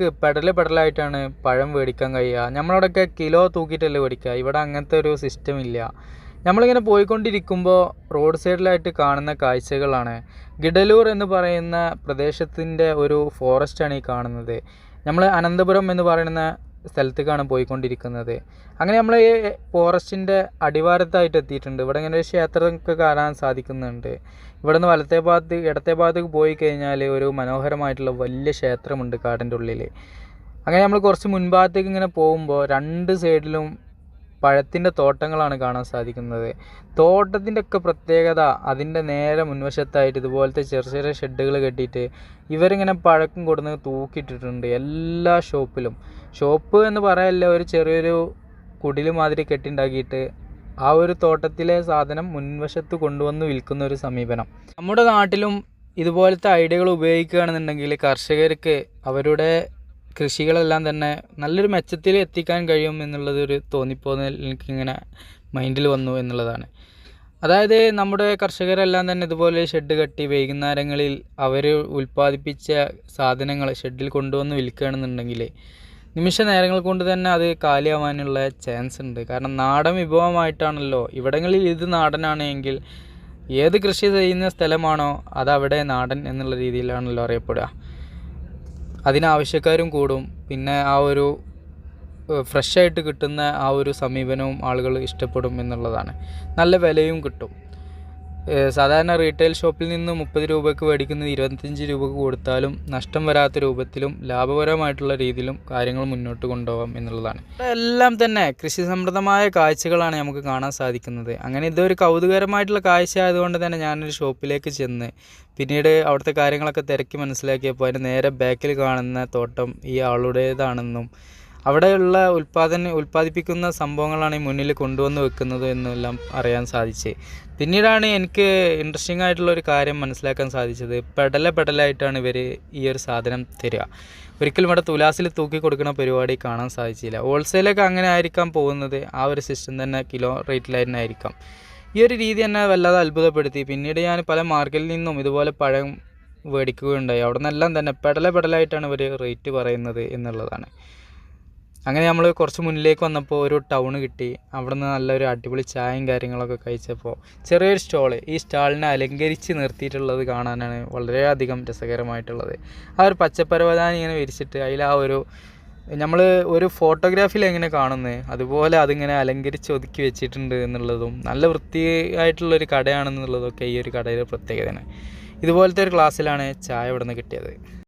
നമുക്ക് പെടൽ പെടലായിട്ടാണ് പഴം മേടിക്കാൻ കഴിയുക. നമ്മളവിടെയൊക്കെ കിലോ തൂക്കിയിട്ടല്ലേ മേടിക്കുക ഇവിടെ അങ്ങനത്തെ ഒരു സിസ്റ്റം ഇല്ല. നമ്മളിങ്ങനെ പോയിക്കൊണ്ടിരിക്കുമ്പോൾ റോഡ് സൈഡിലായിട്ട് കാണുന്ന കാഴ്ചകളാണ്. ഗിഡലൂർ എന്ന് പറയുന്ന പ്രദേശത്തിന്റെ ഒരു ഫോറസ്റ്റാണ് ഈ കാണുന്നത്. നമ്മൾ അനന്തപുരം എന്ന് പറയുന്ന സ്ഥലത്തേക്കാണ് പോയിക്കൊണ്ടിരിക്കുന്നത്. അങ്ങനെ നമ്മൾ ഈ ഫോറസ്റ്റിന്റെ അടിവാരത്തായിട്ട് എത്തിയിട്ടുണ്ട്. ഇവിടെ ഇങ്ങനെ ഒരു ക്ഷേത്രമൊക്കെ കാണാൻ സാധിക്കുന്നുണ്ട്. ഇവിടെ നിന്ന് വലത്തെ ഭാഗത്ത് ഇടത്തെ ഭാഗത്തേക്ക് പോയി കഴിഞ്ഞാൽ ഒരു മനോഹരമായിട്ടുള്ള വലിയ ക്ഷേത്രമുണ്ട് കാടിന്റെ ഉള്ളിൽ അങ്ങനെ നമ്മൾ കുറച്ച് മുൻഭാഗത്തേക്ക് ഇങ്ങനെ പോകുമ്പോൾ രണ്ട് സൈഡിലും പഴത്തിന്റെ തോട്ടങ്ങളാണ് കാണാൻ സാധിക്കുന്നത്. തോട്ടത്തിന്റെ ഒക്കെ പ്രത്യേകത അതിന്റെ നേരെ മുൻവശത്തായിട്ട് ഇതുപോലത്തെ ചെറിയ ചെറിയ ഷെഡുകൾ കെട്ടിയിട്ട് ഇവരിങ്ങനെ പഴക്കം കൊടുന്ന് തൂക്കിയിട്ടിട്ടുണ്ട് എല്ലാ ഷോപ്പിലും. ഷോപ്പ് എന്ന് പറയല്ല ഒരു ചെറിയൊരു കുടിൽ മാതിരി കെട്ടിണ്ടാക്കിയിട്ട് ആ ഒരു തോട്ടത്തിലെ സാധനം മുൻവശത്ത് കൊണ്ടുവന്ന് വിൽക്കുന്ന ഒരു സമീപനം. നമ്മുടെ നാട്ടിലും ഇതുപോലത്തെ ഐഡിയകൾ ഉപയോഗിക്കുകയാണെന്നുണ്ടെങ്കിൽ കർഷകർക്ക് അവരുടെ കൃഷികളെല്ലാം തന്നെ നല്ലൊരു മെച്ചത്തിൽ എത്തിക്കാൻ കഴിയും എന്നുള്ളതൊരു ഒരു തോന്നിപ്പോന്നൽ എനിക്കിങ്ങനെ മൈൻഡിൽ വന്നു എന്നുള്ളതാണ്. അതായത് നമ്മുടെ കർഷകരെല്ലാം തന്നെ ഇതുപോലെ ഷെഡ് കെട്ടി വൈകുന്നേരങ്ങളിൽ അവർ ഉൽപ്പാദിപ്പിച്ച സാധനങ്ങൾ ഷെഡിൽ കൊണ്ടുവന്ന് വിൽക്കുകയാണെന്നുണ്ടെങ്കിൽ നിമിഷ നേരങ്ങൾ കൊണ്ട് തന്നെ അത് കാലിയാവാനുള്ള ചാൻസ് ഉണ്ട്. കാരണം നാടൻ വിഭവമായിട്ടാണല്ലോ. ഇവിടങ്ങളിൽ ഇത് നാടനാണ് എങ്കിൽ ഏത് കൃഷി ചെയ്യുന്ന സ്ഥലമാണോ അതവിടെ നാടൻ എന്നുള്ള രീതിയിലാണല്ലോ അറിയപ്പെടുക. അതിനാവശ്യക്കാരും കൂടും. പിന്നെ ആ ഒരു ഫ്രഷായിട്ട് കിട്ടുന്ന ആ ഒരു സമീപനവും ആളുകൾ ഇഷ്ടപ്പെടും എന്നുള്ളതാണ്. നല്ല വിലയും കിട്ടും. സാധാരണ റീറ്റെയിൽ ഷോപ്പിൽ നിന്ന് മുപ്പത് രൂപയ്ക്ക് മേടിക്കുന്നത് ഇരുപത്തഞ്ച് രൂപയ്ക്ക് കൊടുത്താലും നഷ്ടം വരാത്ത രൂപത്തിലും ലാഭകരമായിട്ടുള്ള രീതിയിലും കാര്യങ്ങൾ മുന്നോട്ട് കൊണ്ടുപോകാം എന്നുള്ളതാണ്. എല്ലാം തന്നെ കൃഷി സമൃദ്ധമായ കാഴ്ചകളാണ് നമുക്ക് കാണാൻ സാധിക്കുന്നത്. അങ്ങനെ ഇതൊരു കൗതുകരമായിട്ടുള്ള കാഴ്ച ആയതുകൊണ്ട് തന്നെ ഞാനൊരു ഷോപ്പിലേക്ക് ചെന്ന് പിന്നീട് അവിടുത്തെ കാര്യങ്ങളൊക്കെ തിരക്കി മനസ്സിലാക്കിയപ്പോൾ അതിന്റെ നേരെ ബാക്കിൽ കാണുന്ന തോട്ടം ഈ ആളുടേതാണെന്നും അവിടെയുള്ള ഉൽപ്പാദന ഉൽപ്പാദിപ്പിക്കുന്ന സംഭവങ്ങളാണ് ഈ മുന്നിൽ കൊണ്ടുവന്ന് വെക്കുന്നത് എന്നെല്ലാം അറിയാൻ സാധിച്ച്. പിന്നീടാണ് എനിക്ക് ഇൻട്രസ്റ്റിംഗ് ആയിട്ടുള്ള ഒരു കാര്യം മനസ്സിലാക്കാൻ സാധിച്ചത്. പെടല പെടലായിട്ടാണ് ഇവർ ഈ ഒരു സാധനം തരിക. ഒരിക്കലും ഇവിടെ തുലാസിൽ തൂക്കി കൊടുക്കുന്ന പരിപാടി കാണാൻ സാധിച്ചില്ല. ഹോൾസെയിലൊക്കെ അങ്ങനെ ആയിരിക്കാം പോകുന്നത്. ആ ഒരു സിസ്റ്റം തന്നെ കിലോ ആയിരിക്കാം. ഈ ഒരു രീതി എന്നെ വല്ലാതെ അത്ഭുതപ്പെടുത്തി. പിന്നീട് ഞാൻ പല മാർക്കറ്റിൽ നിന്നും ഇതുപോലെ പഴം മേടിക്കുകയുണ്ടായി. അവിടെ നിന്നെല്ലാം തന്നെ പെടല പെടലായിട്ടാണ് ഇവർ റേറ്റ് പറയുന്നത് എന്നുള്ളതാണ്. അങ്ങനെ നമ്മൾ കുറച്ച് മുന്നിലേക്ക് വന്നപ്പോൾ ഒരു ടൗൺ കിട്ടി. അവിടെ നിന്ന് നല്ലൊരു അടിപൊളി ചായയും കാര്യങ്ങളൊക്കെ കഴിച്ചപ്പോൾ ചെറിയൊരു സ്റ്റോൾ ഈ സ്റ്റാളിനെ അലങ്കരിച്ച് നിർത്തിയിട്ടുള്ളത് കാണാനാണ് വളരെയധികം രസകരമായിട്ടുള്ളത്. ആ ഒരു പച്ചപ്പരവതാനി ഇങ്ങനെ വിരിച്ചിട്ട് അതിൽ ആ ഒരു നമ്മൾ ഒരു ഫോട്ടോഗ്രാഫിയിൽ എങ്ങനെ കാണുന്നത് അതുപോലെ അതിങ്ങനെ അലങ്കരിച്ച് ഒതുക്കി വെച്ചിട്ടുണ്ട് എന്നുള്ളതും നല്ല വൃത്തിയായിട്ടുള്ളൊരു കടയാണെന്നുള്ളതൊക്കെ ഈ ഒരു കടയിലെ പ്രത്യേകതയാണ്. ഇതുപോലത്തെ ഒരു ക്ലാസ്സിലാണ് ചായ ഇവിടെ നിന്ന് കിട്ടിയത്.